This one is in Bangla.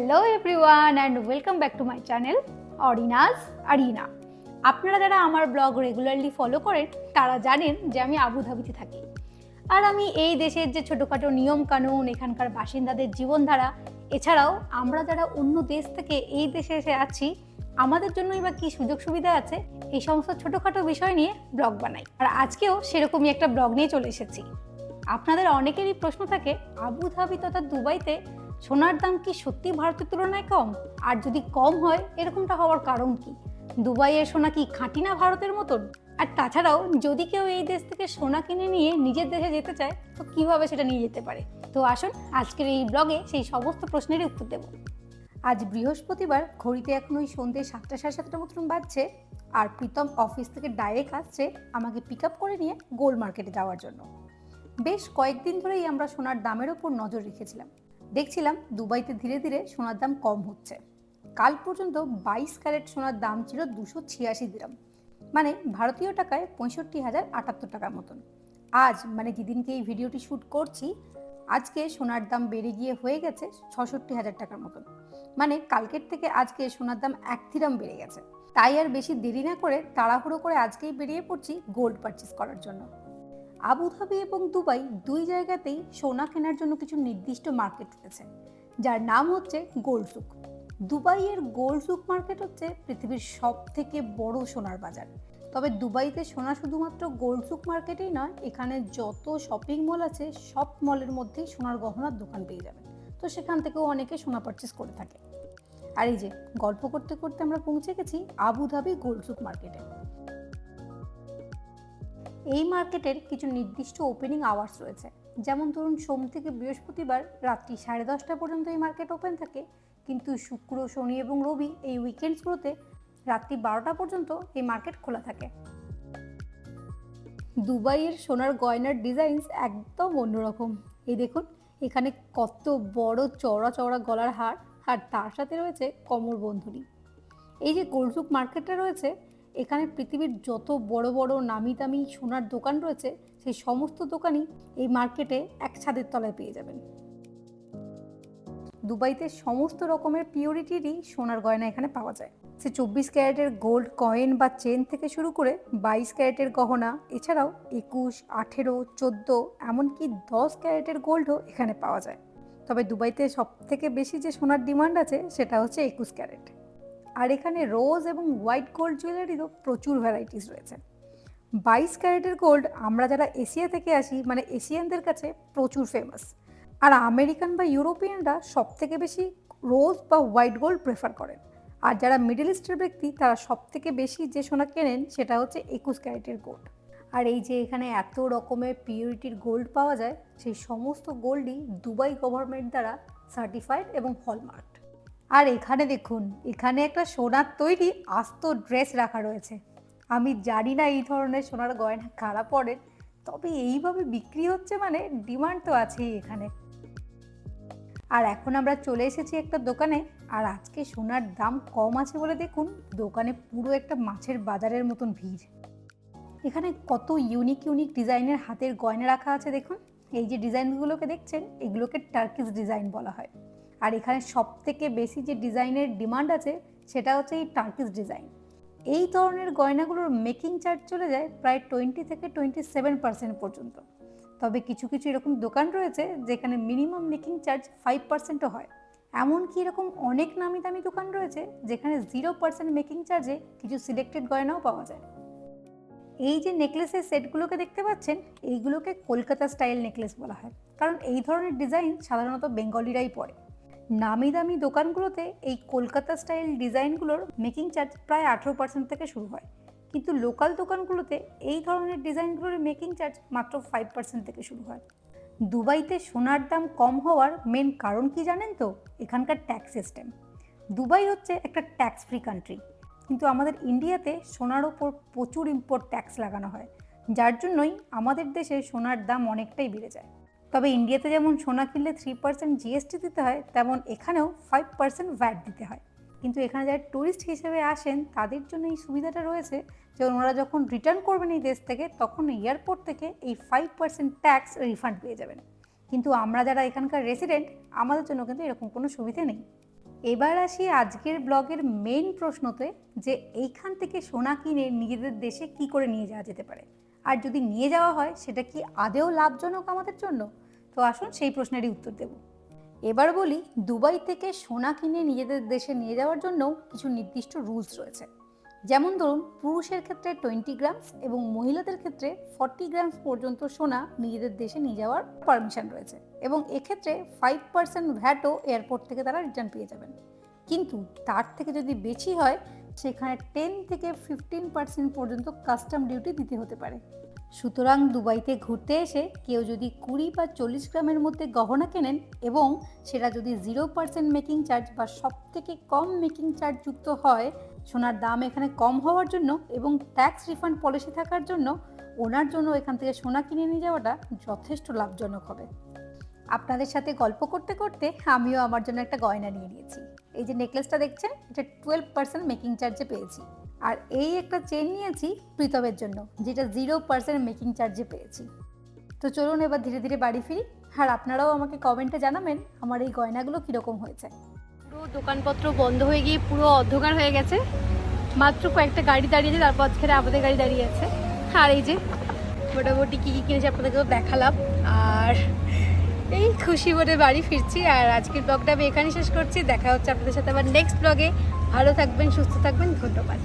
Hello everyone and welcome back to my channel অরিনাস আরিনা আপনারা যারা আমার ব্লগ রেগুলারলি ফলো করেন, তারা জানেন যে আমি আবুধাবিতে থাকি। আর আমি এই দেশের যে ছোটোখাটো নিয়মকানুন এখানকার বাসিন্দাদের জীবনধারা, এছাড়াও আমরা যারা অন্য দেশ থেকে এই দেশে এসে আছি, আমাদের জন্যই বা কী সুযোগ সুবিধা আছে, এই সমস্ত ছোটোখাটো বিষয় নিয়ে ব্লগ বানাই। আর আজকেও সেরকমই একটা ব্লগ নিয়ে চলে এসেছি। আপনাদের অনেকেরই প্রশ্ন থাকে, আবুধাবি তথা দুবাইতে সোনার দাম কি সত্যি ভারতের তুলনায় কম? আর যদি কম হয়, এরকমটা হওয়ার কারণ কি? দুবাইয়ের সোনা কি খাঁটি না ভারতের মতন? আর তাছাড়াও, যদি কেউ এই দেশ থেকে সোনা কিনে নিয়ে নিজের দেশে যেতে চায়, তো কীভাবে সেটা নিয়ে যেতে পারে? তো আসুন, আজকের এই ব্লগে সেই সমস্ত প্রশ্নেরই উত্তর দেব। আজ বৃহস্পতিবার, ঘড়িতে এখন ওই সন্ধ্যে সাতটা সাড়ে সাতটা মতন বাজছে, আর প্রীতম অফিস থেকে ডাইরেক্ট আসছে আমাকে পিক আপ করে নিয়ে গোল্ড মার্কেটে যাওয়ার জন্য। বেশ কয়েকদিন ধরেই আমরা সোনার দামের ওপর নজর রেখেছিলাম। দেখছিলাম দুবাইতে ধীরে ধীরে সোনার দাম কম হচ্ছে। কাল পর্যন্ত বাইশ ক্যারেট সোনার দাম ছিল দুশো ছিয়াশি দিরাম। মানে ভারতীয় টাকায় পঁয়ষট্টি হাজার আটাত্তর টাকার মতন। আজ মানে যেদিনকে এই ভিডিওটি শ্যুট করছি, আজকে সোনার দাম বেড়ে গিয়ে হয়ে গেছে ছষট্টি হাজার টাকার মতন। মানে কালকের থেকে আজকে সোনার দাম এক থিরাম বেড়ে গেছে। তাই আর বেশি দেরি না করে তাড়াহুড়ো করে আজকেই বেরিয়ে পড়ছি গোল্ড পারচেস করার জন্য। আবুধাবি এবং দুবাই দুই জায়গাতেই সোনা কেনার জন্য কিছু নির্দিষ্ট মার্কেট রয়েছে যার নাম হচ্ছে গোল্ড সুক দুবাইয়ের গোল্ড সুক মার্কেট হচ্ছে পৃথিবীর সব থেকে বড় সোনার বাজার। তবে দুবাইতে সোনা শুধুমাত্র গোল্ড সুক মার্কেটেই নয়, এখানে যত শপিং মল আছে, সব মলের মধ্যেই সোনার গহনার দোকান পেয়ে যাবেন। তো সেখান থেকেও অনেকে সোনা পারচেস করে থাকে। আর এই যে, গল্প করতে করতে আমরা পৌঁছে গেছি আবুধাবি গোল্ড সুক মার্কেটে এই মার্কেটের কিছু নির্দিষ্ট ওপেনিং আওয়ার্স রয়েছে। যেমন ধরুন, সোম থেকে বৃহস্পতিবার রাত্রি সাড়ে দশটা পর্যন্ত এই মার্কেট ওপেন থাকে। কিন্তু শুক্র, শনি এবং রবি এই উইকেন্ডসগুলোতে রাত্রি বারোটা পর্যন্ত এই মার্কেট খোলা থাকে। দুবাইয়ের সোনার গয়নার ডিজাইনস একদম অন্যরকম। এই দেখুন, এখানে কত বড় চওড়া চওড়া গলার হার, আর তার সাথে রয়েছে কোমর বন্ধনী। এই যে গোলসুক মার্কেটটা রয়েছে এখানে পৃথিবীর যত বড় বড় নামি দামি সোনার দোকান রয়েছে, সেই সমস্ত দোকানই এই মার্কেটে এক ছাদের তলায় পেয়ে যাবেন। দুবাইতে সমস্ত রকমের পিওরিটিরই সোনার গয়না এখানে পাওয়া যায়। সে চব্বিশ ক্যারেটের গোল্ড কয়েন বা চেন থেকে শুরু করে বাইশ ক্যারেটের গহনা, এছাড়াও একুশ, আঠেরো, চোদ্দ, এমনকি দশ ক্যারেটের গোল্ডও এখানে পাওয়া যায়। তবে দুবাইতে সব থেকে বেশি যে সোনার ডিমান্ড আছে, সেটা হচ্ছে একুশ ক্যারেট। আর এখানে রোজ এবং হোয়াইট গোল্ড জুয়েলারিরও প্রচুর ভ্যারাইটিস রয়েছে। বাইশ ক্যারেটের গোল্ড আমরা যারা এশিয়া থেকে আসি মানে এশিয়ানদের কাছে প্রচুর ফেমাস আর আমেরিকান বা ইউরোপিয়ানরা সব থেকে বেশি রোজ বা হোয়াইট গোল্ড প্রেফার করেন। আর যারা মিডল ইস্টের ব্যক্তি, তারা সব থেকে বেশি যে সোনা কেনেন, সেটা হচ্ছে একুশ ক্যারেটের গোল্ড আর এই যে এখানে এত রকমের পিউরিটির গোল্ড পাওয়া যায়, সেই সমস্ত গোল্ডই দুবাই গভর্নমেন্ট দ্বারা সার্টিফাইড এবং হলমার্ক আর এখানে দেখুন, এখানে একটা সোনার তৈরি আস্ত ড্রেস রাখা রয়েছে। আমি জানি না এই ধরনের সোনার গয়না কারা পড়েন তবে এইভাবে বিক্রি হচ্ছে মানে ডিমান্ড তো আছেই এখানে। আর এখন আমরা চলে এসেছি একটা দোকানে, আর আজকে সোনার দাম কম আছে বলে দেখুন, দোকানে পুরো একটা মাছের বাজারের মতন ভিড়। এখানে কত ইউনিক ইউনিক ডিজাইনের হাতের গয়না রাখা আছে দেখুন। এই যে ডিজাইনগুলোকে দেখছেন, এগুলোকে টার্কিস ডিজাইন বলা হয়। আর এখানে সব থেকে বেশি যে ডিজাইনের ডিমান্ড আছে, সেটা হচ্ছে এই টার্কিস ডিজাইন এই ধরনের গয়নাগুলোর মেকিং চার্জ চলে যায় প্রায় টোয়েন্টি থেকে টোয়েন্টি সেভেন পার্সেন্ট পর্যন্ত। তবে কিছু কিছু এরকম দোকান রয়েছে, যেখানে মিনিমাম মেকিং চার্জ ফাইভ পার্সেন্টও হয়। এমনকি এরকম অনেক নামি দামি দোকান রয়েছে, যেখানে জিরো পার্সেন্ট মেকিং চার্জে কিছু সিলেক্টেড গয়নাও পাওয়া যায়। এই যে নেকলেসের সেটগুলোকে দেখতে পাচ্ছেন, এইগুলোকে কলকাতা স্টাইল নেকলেস বলা হয়। কারণ এই ধরনের ডিজাইন সাধারণত বেঙ্গলিরাই পরে। নামি দামি দোকানগুলোতে এই কলকাতা স্টাইল ডিজাইনগুলোর মেকিং চার্জ প্রায় আঠেরো পার্সেন্ট থেকে শুরু হয়। কিন্তু লোকাল দোকানগুলোতে এই ধরনের ডিজাইনগুলোর মেকিং চার্জ মাত্র ফাইভ পার্সেন্ট থেকে শুরু হয়। দুবাইতে সোনার দাম কম হওয়ার মেন কারণ কি জানেন তো? এখানকার ট্যাক্স সিস্টেম দুবাই হচ্ছে একটা ট্যাক্স ফ্রি কান্ট্রি কিন্তু আমাদের ইন্ডিয়াতে সোনার ওপর প্রচুর ইম্পোর্ট ট্যাক্স লাগানো হয়। যার জন্যই আমাদের দেশে সোনার দাম অনেকটাই বেড়ে যায়। তবে ইন্ডিয়াতে যেমন সোনা কিনলে থ্রি পার্সেন্ট জিএসটি দিতে হয়, তেমন এখানেও ফাইভ পার্সেন্ট ভ্যাট দিতে হয়। কিন্তু এখানে যারা ট্যুরিস্ট হিসেবে আসেন, তাদের জন্য এই সুবিধাটা রয়েছে যে ওনারা যখন রিটার্ন করবেন এই দেশ থেকে, তখন এয়ারপোর্ট থেকে এই ফাইভ পার্সেন্ট ট্যাক্স রিফান্ড পেয়ে যাবেন। কিন্তু আমরা যারা এখানকার রেসিডেন্ট আমাদের জন্য কিন্তু এরকম কোনো সুবিধা নেই। এবার আসি আজকের ব্লগের মেইন প্রশ্নতে যে, এইখান থেকে সোনা কিনে নিজেদের দেশে কি করে নিয়ে যাওয়া যেতে পারে? আর যদি নিয়ে যাওয়া হয়, সেটা কি আদেও লাভজনক আমাদের জন্য? তো আসুন সেই প্রশ্নেরই উত্তর দেব। এবার বলি, দুবাই থেকে সোনা কিনে নিজেদের দেশে নিয়ে যাওয়ার জন্য কিছু নির্দিষ্ট রুলস রয়েছে। যেমন ধরুন, পুরুষের ক্ষেত্রে টোয়েন্টি গ্রামস এবং মহিলাদের ক্ষেত্রে ফর্টি গ্রামস পর্যন্ত সোনা নিজেদের দেশে নিয়ে যাওয়ার পারমিশন রয়েছে এবং এক্ষেত্রে ফাইভ পার্সেন্ট ভ্যাটও এয়ারপোর্ট থেকে তারা রিটার্ন পেয়ে যাবেন। কিন্তু তার থেকে যদি বেশি হয় সেখানে টেন থেকে ফিফটিন পার্সেন্ট পর্যন্ত কাস্টম ডিউটি দিতে হতে পারে। সুতরাং দুবাইতে ঘুরতে এসে কেউ যদি কুড়ি বা চল্লিশ গ্রামের মধ্যে গহনা কেনেন এবং সেটা যদি জিরো পার্সেন্ট মেকিং চার্জ বা সব থেকে কম মেকিং চার্জ যুক্ত হয়, সোনার দাম এখানে কম হওয়ার জন্য এবং ট্যাক্স রিফান্ড পলিসি থাকার জন্য ওনার জন্য এখান থেকে সোনা কিনে নিয়ে যাওয়াটা যথেষ্ট লাভজনক হবে। আপনাদের সাথে গল্প করতে করতে আমিও আমার জন্য একটা গয়না নিয়ে নিয়েছি। এই যে নেকলেসটা দেখছেন, এটা টুয়েলভ পার্সেন্ট মেকিং চার্জে পেয়েছি। আর এই একটা চেন নিয়েছি প্রীতমের জন্য, যেটা জিরো পার্সেন্ট মেকিং চার্জে পেয়েছি। তো চলুন এবার ধীরে ধীরে বাড়ি ফিরি। আর আপনারাও আমাকে কমেন্টে জানাবেন আমার এই গয়নাগুলো কীরকম হয়েছে। পুরো দোকানপত্র বন্ধ হয়ে গিয়ে পুরো অন্ধকার হয়ে গেছে। মাত্র কয়েকটা গাড়ি দাঁড়িয়েছে, তারপর আজকে আমাদের গাড়ি দাঁড়িয়ে আছে। আর এই যে, মোটামুটি কী কী কিনেছে আপনাদেরকেও দেখালাম। আর এই খুশি মনে বাড়ি ফিরছি আর আজকের ব্লগটা আমি এখানেই শেষ করছি। দেখা হচ্ছে আপনাদের সাথে আবার নেক্সট ব্লগে ভালো থাকবেন, সুস্থ থাকবেন, ধন্যবাদ।